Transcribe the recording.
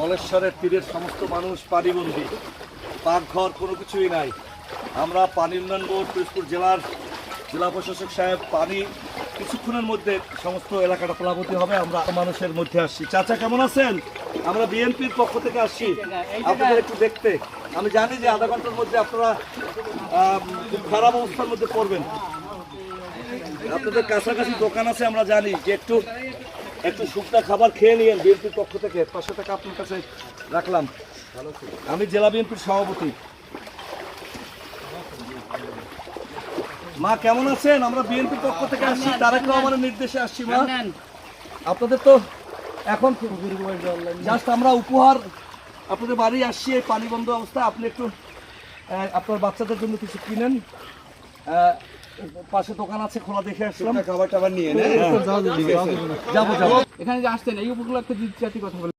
বলেশ্বরের তীরের সমস্ত মানুষ পানিবন্দী। পাকঘর কোনো কিছুই নাই। আমরা পানি উন্নয়ন বোর্ড, পিরোজপুর জেলার জেলা প্রশাসক সাহেব পানি কিছুক্ষণের মধ্যে সমস্ত এলাকাটা প্লাবতী হবে। আমরা মানুষের মধ্যে আসছি। চাচা, কেমন আছেন? আমরা বিএনপির পক্ষ থেকে আসছি। আপনাদের একটু দেখতে। আমি জানি যে আধা ঘণ্টার মধ্যে আপনারা খুব খারাপ অবস্থার মধ্যে পড়বেন। আপনাদের কাছাকাছি দোকান আছে, আমরা জানি। যে একটু একটু শুকনা খাবার খেয়ে নিয়েন বিএনপির পক্ষ থেকে। পাঁচশো টাকা আপনার কাছে রাখলাম। আমি জেলা বিএনপির সভাপতি। মা কেমন আছেন? আমরা বিএনপির পক্ষ থেকে আসছি। তারেক রহমানের নির্দেশে আসছি মা। আপনাদের তো এখন জাস্ট আমরা উপহার আপনাদের বাড়ি আসছি এই পানি বন্ধ অবস্থা আপনি একটু আপনার বাচ্চাদের জন্য কিছু কিনেন। পাশে দোকান আছে খোলা দেখে আসলাম। খাবার টাবার নিয়ে যাব যাব। এখানে যে আসছেন এই উপকূল একটা জাতি কথা বলে